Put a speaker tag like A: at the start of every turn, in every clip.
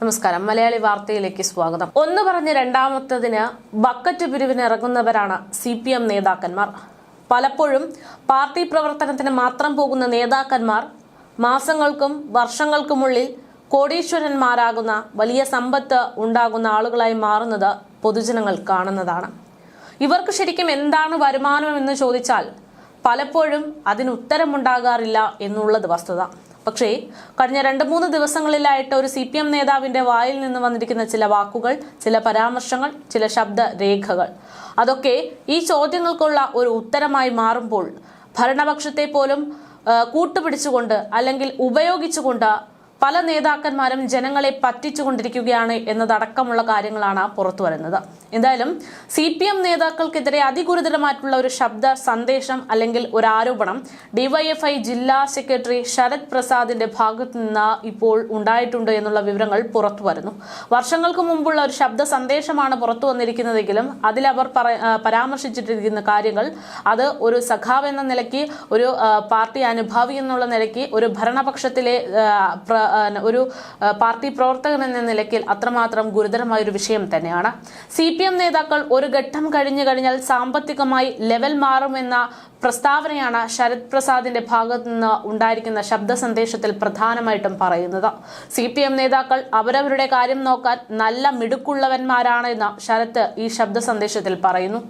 A: നമസ്കാരം. മലയാളി വാർത്തയിലേക്ക് സ്വാഗതം. ഒന്ന് പറഞ്ഞ് രണ്ടാമത്തതിന് ബക്കറ്റ് പിരിവിന് ഇറങ്ങുന്നവരാണ് സി പി എം നേതാക്കന്മാർ. പലപ്പോഴും പാർട്ടി പ്രവർത്തനത്തിന് മാത്രം പോകുന്ന നേതാക്കന്മാർ മാസങ്ങൾക്കും വർഷങ്ങൾക്കുമുള്ളിൽ കോടീശ്വരന്മാരാകുന്ന വലിയ സമ്പത്ത് ഉണ്ടാകുന്ന ആളുകളായി മാറുന്നത് പൊതുജനങ്ങൾ കാണുന്നതാണ്. ഇവർക്ക് ശരിക്കും എന്താണ് വരുമാനം എന്ന് ചോദിച്ചാൽ പലപ്പോഴും അതിന് ഉത്തരമുണ്ടാകാറില്ല എന്നുള്ളത് വസ്തുത. പക്ഷേ കഴിഞ്ഞ രണ്ട് മൂന്ന് ദിവസങ്ങളിലായിട്ട് ഒരു സി പി എം നേതാവിന്റെ വായിൽ നിന്ന് വന്നിരിക്കുന്ന ചില വാക്കുകൾ ചില പരാമർശങ്ങൾ ചില ശബ്ദ രേഖകൾ അതൊക്കെ ഈ ചോദ്യങ്ങൾക്കുള്ള ഒരു ഉത്തരമായി മാറുമ്പോൾ ഭരണപക്ഷത്തെ പോലും കൂട്ടുപിടിച്ചുകൊണ്ട് അല്ലെങ്കിൽ ഉപയോഗിച്ചുകൊണ്ട് പല നേതാക്കന്മാരും ജനങ്ങളെ പറ്റിച്ചുകൊണ്ടിരിക്കുകയാണ് എന്നതടക്കമുള്ള കാര്യങ്ങളാണ് പുറത്തു വരുന്നത്. എന്തായാലും സി പി എം നേതാക്കൾക്കെതിരെ അതിഗുരുതരമായിട്ടുള്ള ഒരു ശബ്ദ സന്ദേശം അല്ലെങ്കിൽ ഒരു ആരോപണം ഡിവൈഎഫ്ഐ ജില്ലാ സെക്രട്ടറി ശരത് പ്രസാദിന്റെ ഭാഗത്ത് നിന്ന് ഇപ്പോൾ ഉണ്ടായിട്ടുണ്ട് എന്നുള്ള വിവരങ്ങൾ പുറത്തു വരുന്നു. വർഷങ്ങൾക്ക് മുമ്പുള്ള ഒരു ശബ്ദ സന്ദേശമാണ് പുറത്തു വന്നിരിക്കുന്നതെങ്കിലും അതിലവർ പരാമർശിച്ചിട്ടിരിക്കുന്ന കാര്യങ്ങൾ അത് ഒരു സഖാവ് എന്ന നിലയ്ക്ക് ഒരു പാർട്ടി അനുഭാവി എന്നുള്ള നിലയ്ക്ക് ഒരു ഭരണപക്ഷത്തിലെ ഒരു പാർട്ടി പ്രവർത്തകൻ എന്ന നിലയ്ക്ക് അത്രമാത്രം ഗുരുതരമായ ഒരു വിഷയം തന്നെയാണ്. സി പി എം നേതാക്കൾ ഒരു ഘട്ടം കഴിഞ്ഞു കഴിഞ്ഞാൽ സാമ്പത്തികമായി ലെവൽ മാറുമെന്ന പ്രസ്താവനയാണ് ശരത് പ്രസാദിന്റെ ഭാഗത്തു നിന്ന് ഉണ്ടായിരിക്കുന്ന ശബ്ദ സന്ദേശത്തിൽ പ്രധാനമായിട്ടും പറയുന്നത്. സി പി എം നേതാക്കൾ അവരവരുടെ കാര്യം നോക്കാൻ നല്ല മിടുക്കുള്ളവന്മാരാണെന്ന് ശരത് ഈ ശബ്ദ സന്ദേശത്തിൽ പറയുന്നു.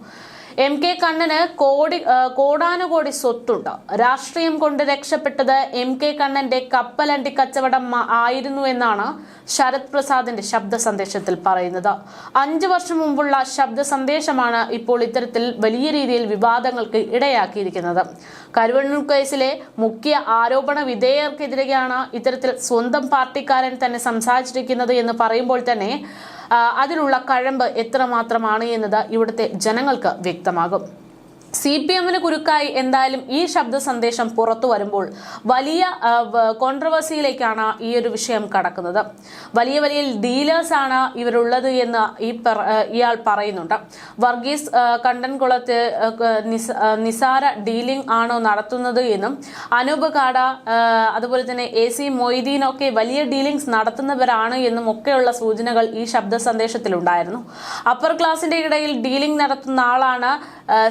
A: എം കെ കണ്ണന് കോടി കോടാനുകോടി സ്വത്തുണ്ട്. രാഷ്ട്രീയം കൊണ്ട് രക്ഷപ്പെട്ടത് എം കെ കണ്ണന്റെ കപ്പലണ്ടി കച്ചവടം ആയിരുന്നു എന്നാണ് ശരത് പ്രസാദിന്റെ ശബ്ദ സന്ദേശത്തിൽ പറയുന്നത്. അഞ്ചു വർഷം മുമ്പുള്ള ശബ്ദ സന്ദേശമാണ് ഇപ്പോൾ ഇത്തരത്തിൽ വലിയ രീതിയിൽ വിവാദങ്ങൾക്ക് ഇടയാക്കിയിരിക്കുന്നത്. കരുവണ്ണൂർ കേസിലെ മുഖ്യ ആരോപണ വിധേയർക്കെതിരെയാണ് ഇത്തരത്തിൽ സ്വന്തം പാർട്ടിക്കാരൻ തന്നെ സംസാരിച്ചിരിക്കുന്നത് എന്ന് പറയുമ്പോൾ തന്നെ അതിലുള്ള കഴമ്പ് എത്രമാത്രമാണ് എന്നത് ഇവിടുത്തെ ജനങ്ങൾക്ക് വ്യക്തമാകും. സി പി എമ്മിന് കുരുക്കായി എന്തായാലും ഈ ശബ്ദ സന്ദേശം പുറത്തു വരുമ്പോൾ വലിയ കോൺട്രവേഴ്സിയിലേക്കാണ് ഈ ഒരു വിഷയം കടക്കുന്നത്. വലിയ വലിയ ഡീലേഴ്സാണ് ഇവരുള്ളത് എന്ന് ഈ ഇയാൾ പറയുന്നുണ്ട്. വർഗീസ് കണ്ടൻകുളത്തെ നിസാര ഡീലിംഗ് ആണോ നടത്തുന്നത് എന്നും അനൂപ് കാട അതുപോലെ തന്നെ എ സി മൊയ്തീനൊക്കെ വലിയ ഡീലിംഗ്സ് നടത്തുന്നവരാണ് എന്നും ഒക്കെയുള്ള സൂചനകൾ ഈ ശബ്ദ സന്ദേശത്തിലുണ്ടായിരുന്നു. അപ്പർ ക്ലാസിന്റെ ഇടയിൽ ഡീലിംഗ് നടത്തുന്ന ആളാണ്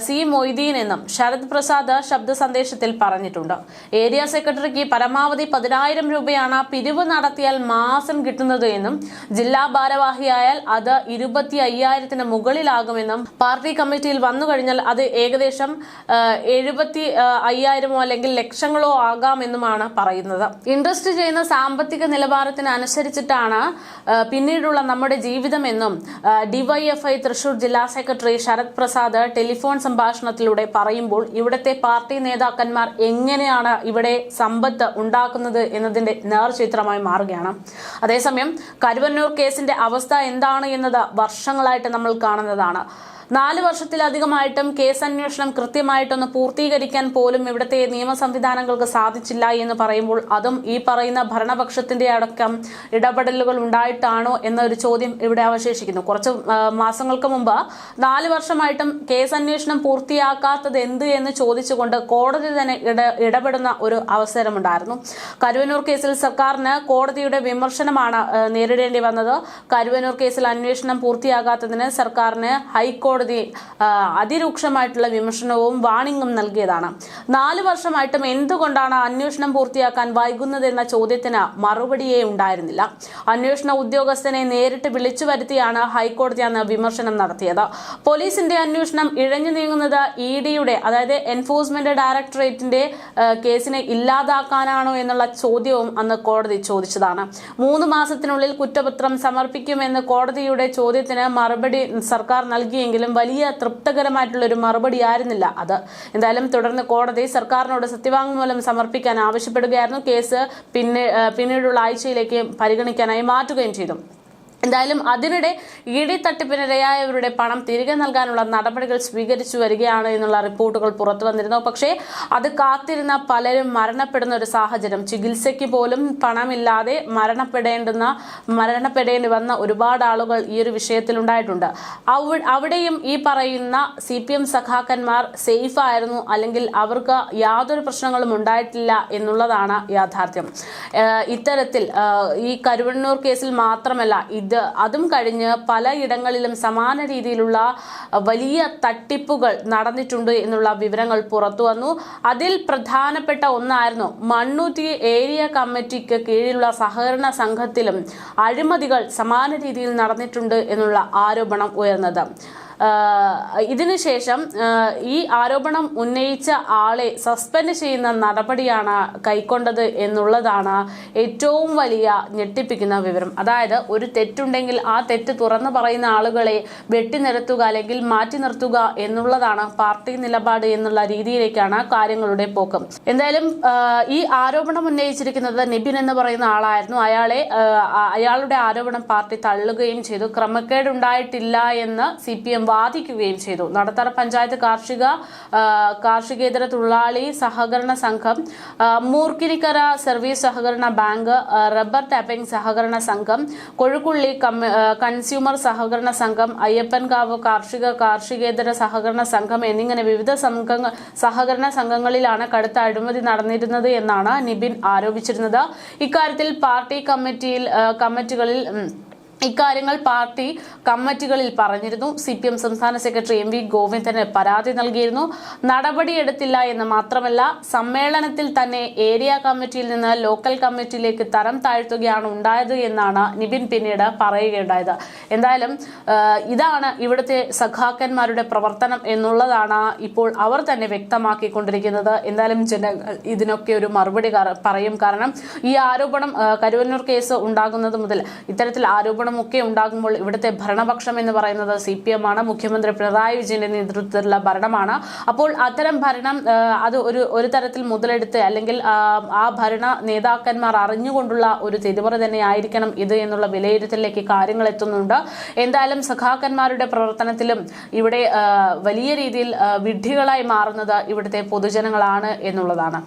A: സി മൊയ്തീൻ എന്നും ശരത് പ്രസാദ് ശബ്ദ സന്ദേശത്തിൽ പറഞ്ഞിട്ടുണ്ട്. ഏരിയ സെക്രട്ടറിക്ക് പരമാവധി പതിനായിരം രൂപയാണ് പിരിവ് നടത്തിയാൽ മാസം കിട്ടുന്നത് എന്നും ജില്ലാ ഭാരവാഹിയായാൽ അത് ഇരുപത്തി അയ്യായിരത്തിന് മുകളിലാകുമെന്നും പാർട്ടി കമ്മിറ്റിയിൽ വന്നു കഴിഞ്ഞാൽ അത് ഏകദേശം എഴുപത്തി അയ്യായിരമോ അല്ലെങ്കിൽ ലക്ഷങ്ങളോ ആകാമെന്നുമാണ് പറയുന്നത്. ഇൻട്രസ്റ്റ് ചെയ്യുന്ന സാമ്പത്തിക നിലവാരത്തിന് അനുസരിച്ചിട്ടാണ് പിന്നീടുള്ള നമ്മുടെ ജീവിതമെന്നും ഡിവൈഎഫ്ഐ തൃശൂർ ജില്ലാ സെക്രട്ടറി ശരത് പ്രസാദ് ടെലിഫോൺ സംഭാഷണത്തിലൂടെ പറയുമ്പോൾ ഇവിടുത്തെ പാർട്ടി നേതാക്കന്മാർ എങ്ങനെയാണ് ഇവിടെ സമ്പത്ത് ഉണ്ടാക്കുന്നത് എന്നതിന്റെ നേർചിത്രമായി മാറുകയാണ്. അതേസമയം കരുവന്നൂർ കേസിന്റെ അവസ്ഥ എന്താണ് എന്നത് വർഷങ്ങളായിട്ട് നമ്മൾ കാണുന്നതാണ്. നാല് വർഷത്തിലധികമായിട്ടും കേസ് അന്വേഷണം കൃത്യമായിട്ടൊന്ന് പൂർത്തീകരിക്കാൻ പോലും ഇവിടുത്തെ നിയമ സംവിധാനങ്ങൾക്ക് സാധിച്ചില്ല എന്ന് പറയുമ്പോൾ അതും ഈ പറയുന്ന ഭരണപക്ഷത്തിന്റെ അടക്കം ഇടപെടലുകൾ ഉണ്ടായിട്ടാണോ എന്നൊരു ചോദ്യം ഇവിടെ അവശേഷിക്കുന്നു. കുറച്ച് മാസങ്ങൾക്ക് മുമ്പ് നാല് വർഷമായിട്ടും കേസ് അന്വേഷണം പൂർത്തിയാക്കാത്തത് എന്ത് എന്ന് ചോദിച്ചുകൊണ്ട് കോടതി തന്നെ ഇട ഇടപെടുന്ന ഒരു അവസരമുണ്ടായിരുന്നു. കരുവന്നൂർ കേസിൽ സർക്കാരിന് കോടതിയുടെ വിമർശനമാണ് നേരിടേണ്ടി വന്നത്. കരുവന്നൂർ കേസിൽ അന്വേഷണം പൂർത്തിയാകാത്തതിന് സർക്കാരിന് ഹൈക്കോടതി ആ, അതിരൂക്ഷമായിട്ടുള്ള വിമർശനവും വാണിംഗും നൽകിയതാണ്. നാല് വർഷമായിട്ടും എന്തുകൊണ്ടാണ് അന്വേഷണം പൂർത്തിയാക്കാൻ വൈകുന്നതെന്ന ചോദ്യത്തിന് മറുപടിയേ ഉണ്ടായിരുന്നില്ല. അന്വേഷണ ഉദ്യോഗസ്ഥനെ നേരിട്ട് വിളിച്ചു വരുത്തിയാണ് ഹൈക്കോടതി അന്ന് വിമർശനം നടത്തിയത്. പോലീസിന്റെ അന്വേഷണം ഇഴഞ്ഞു നീങ്ങുന്നത് ഇ ഡിയുടെ അതായത് എൻഫോഴ്സ്മെന്റ് ഡയറക്ടറേറ്റിന്റെ കേസിനെ ഇല്ലാതാക്കാനാണോ എന്നുള്ള ചോദ്യവും അന്ന് കോടതി ചോദിച്ചതാണ്. മൂന്ന് മാസത്തിനുള്ളിൽ കുറ്റപത്രം സമർപ്പിക്കുമെന്ന് കോടതിയുടെ ചോദ്യത്തിന് മറുപടി സർക്കാർ നൽകിയെങ്കിലും വലിയ തൃപ്തകരമായിട്ടുള്ള ഒരു മറുപടി ആയിരുന്നില്ല. അത് എന്തായാലും തുടർന്ന് കോടതി സർക്കാരിനോട് സത്യവാങ്മൂലം സമർപ്പിക്കാൻ ആവശ്യപ്പെടുകയായിരുന്നു. കേസ് പിന്നെ പിന്നീടുള്ള ആഴ്ചയിലേക്ക് പരിഗണിക്കാനായി മാറ്റുകയും ചെയ്തു. എന്തായാലും അതിനിടെ ഇ ഡി തട്ടിപ്പിനിരയായവരുടെ പണം തിരികെ നൽകാനുള്ള നടപടികൾ സ്വീകരിച്ചു വരികയാണ് എന്നുള്ള റിപ്പോർട്ടുകൾ പുറത്തു വന്നിരുന്നു. പക്ഷേ അത് കാത്തിരുന്ന പലരും മരണപ്പെടുന്ന ഒരു സാഹചര്യം. ചികിത്സയ്ക്ക് പോലും പണമില്ലാതെ മരണപ്പെടേണ്ടുന്ന മരണപ്പെടേണ്ടി വന്ന ഒരുപാട് ആളുകൾ ഈ ഒരു വിഷയത്തിലുണ്ടായിട്ടുണ്ട്. അവിടെയും ഈ പറയുന്ന സി പി എം സഖാക്കന്മാർ സേഫ് ആയിരുന്നു അല്ലെങ്കിൽ അവർക്ക് യാതൊരു പ്രശ്നങ്ങളും ഉണ്ടായിട്ടില്ല എന്നുള്ളതാണ് യാഥാർത്ഥ്യം. ഇത്തരത്തിൽ ഈ കരുവണ്ണൂർ കേസിൽ മാത്രമല്ല ഇത്. അതും കഴിഞ്ഞ് പലയിടങ്ങളിലും സമാന രീതിയിലുള്ള വലിയ തട്ടിപ്പുകൾ നടന്നിട്ടുണ്ട് എന്നുള്ള വിവരങ്ങൾ പുറത്തു വന്നു. അതിൽ പ്രധാനപ്പെട്ട ഒന്നായിരുന്നു മണ്ണൂത്തി ഏരിയ കമ്മിറ്റിക്ക് കീഴിലുള്ള സഹകരണ സംഘത്തിലും അഴിമതികൾ സമാന രീതിയിൽ നടന്നിട്ടുണ്ട് എന്നുള്ള ആരോപണം ഉയർന്നത്. ഇതിനുശേഷം ഈ ആരോപണം ഉന്നയിച്ച ആളെ സസ്പെൻഡ് ചെയ്യുന്ന നടപടിയാണ് കൈക്കൊണ്ടത് എന്നുള്ളതാണ് ഏറ്റവും വലിയ ഞെട്ടിപ്പിക്കുന്ന വിവരം. അതായത് ഒരു തെറ്റുണ്ടെങ്കിൽ ആ തെറ്റ് തുറന്നു പറയുന്ന ആളുകളെ വെട്ടി നിരത്തുക അല്ലെങ്കിൽ മാറ്റി നിർത്തുക എന്നുള്ളതാണ് പാർട്ടി നിലപാട് എന്നുള്ള രീതിയിലേക്കാണ് കാര്യങ്ങളുടെ പോക്കം. എന്തായാലും ഈ ആരോപണം ഉന്നയിച്ചിരിക്കുന്നത് നിബിൻ എന്ന് പറയുന്ന ആളായിരുന്നു. അയാളെ അയാളുടെ ആരോപണം പാർട്ടി തള്ളുകയും ചെയ്തു. ക്രമക്കേടുണ്ടായിട്ടില്ല എന്ന് സി പി എം വാദിക്കുകയും ചെയ്തു. നടത്തറ പഞ്ചായത്ത് കാർഷിക കാർഷികേതര തൊഴിലാളി സഹകരണ സംഘം മൂർക്കിരിക്കര സർവീസ് സഹകരണ ബാങ്ക് റബ്ബർ ടാപ്പിംഗ് സഹകരണ സംഘം കൊഴുക്കുള്ളി കൺസ്യൂമർ സഹകരണ സംഘം അയ്യപ്പൻകാവ് കാർഷിക കാർഷികേതര സഹകരണ സംഘം എന്നിങ്ങനെ വിവിധ സംഘങ്ങൾ സഹകരണ സംഘങ്ങളിലാണ് കടുത്ത അഴിമതി നടന്നിരുന്നത് എന്നാണ് നിബിൻ ആരോപിച്ചിരുന്നത്. ഇക്കാര്യത്തിൽ പാർട്ടി കമ്മിറ്റിയിൽ കമ്മിറ്റികളിൽ ഇക്കാര്യങ്ങൾ പാർട്ടി കമ്മിറ്റികളിൽ പറഞ്ഞിരുന്നു. സി പി എം സംസ്ഥാന സെക്രട്ടറി എം വി ഗോവിന്ദന് പരാതി നൽകിയിരുന്നു. നടപടിയെടുത്തില്ല എന്ന് മാത്രമല്ല സമ്മേളനത്തിൽ തന്നെ ഏരിയ കമ്മിറ്റിയിൽ നിന്ന് ലോക്കൽ കമ്മിറ്റിയിലേക്ക് തരം താഴ്ത്തുകയാണ് ഉണ്ടായത് എന്നാണ് നിബിൻ പിന്നീട് പറയുകയുണ്ടായത്. എന്തായാലും ഇതാണ് ഇവിടുത്തെ സഖാക്കന്മാരുടെ പ്രവർത്തനം എന്നുള്ളതാണ് ഇപ്പോൾ അവർ തന്നെ വ്യക്തമാക്കിക്കൊണ്ടിരിക്കുന്നത്. എന്തായാലും ജനങ്ങൾ ഇതിനൊക്കെ ഒരു മറുപടി പറയും. കാരണം ഈ ആരോപണം കരുവന്നൂർ കേസ് ഉണ്ടാകുന്നത് മുതൽ ഇത്തരത്തിൽ ആരോപണമൊക്കെ ഉണ്ടാകുമ്പോൾ ഇവിടുത്തെ ഭരണപക്ഷം എന്ന് പറയുന്നത് സി പി എം ആണ് മുഖ്യമന്ത്രി പിണറായി വിജയന്റെ നേതൃത്വത്തിലുള്ള ഭരണമാണ്. അപ്പോൾ അത്തരം ഭരണം അത് ഒരു ഒരു തരത്തിൽ മുതലെടുത്ത് അല്ലെങ്കിൽ ആ, ഭരണ നേതാക്കന്മാർ അറിഞ്ഞുകൊണ്ടുള്ള ഒരു തിരിമറി തന്നെ ആയിരിക്കണം ഇത് എന്നുള്ള വിലയിരുത്തലിലേക്ക് കാര്യങ്ങൾ എത്തുന്നുണ്ട്. എന്തായാലും സഖാക്കന്മാരുടെ പ്രവർത്തനത്തിലും ഇവിടെ വലിയ രീതിയിൽ വിഡ്ഢികളായി മാറുന്നത് ഇവിടുത്തെ പൊതുജനങ്ങളാണ് എന്നുള്ളതാണ്.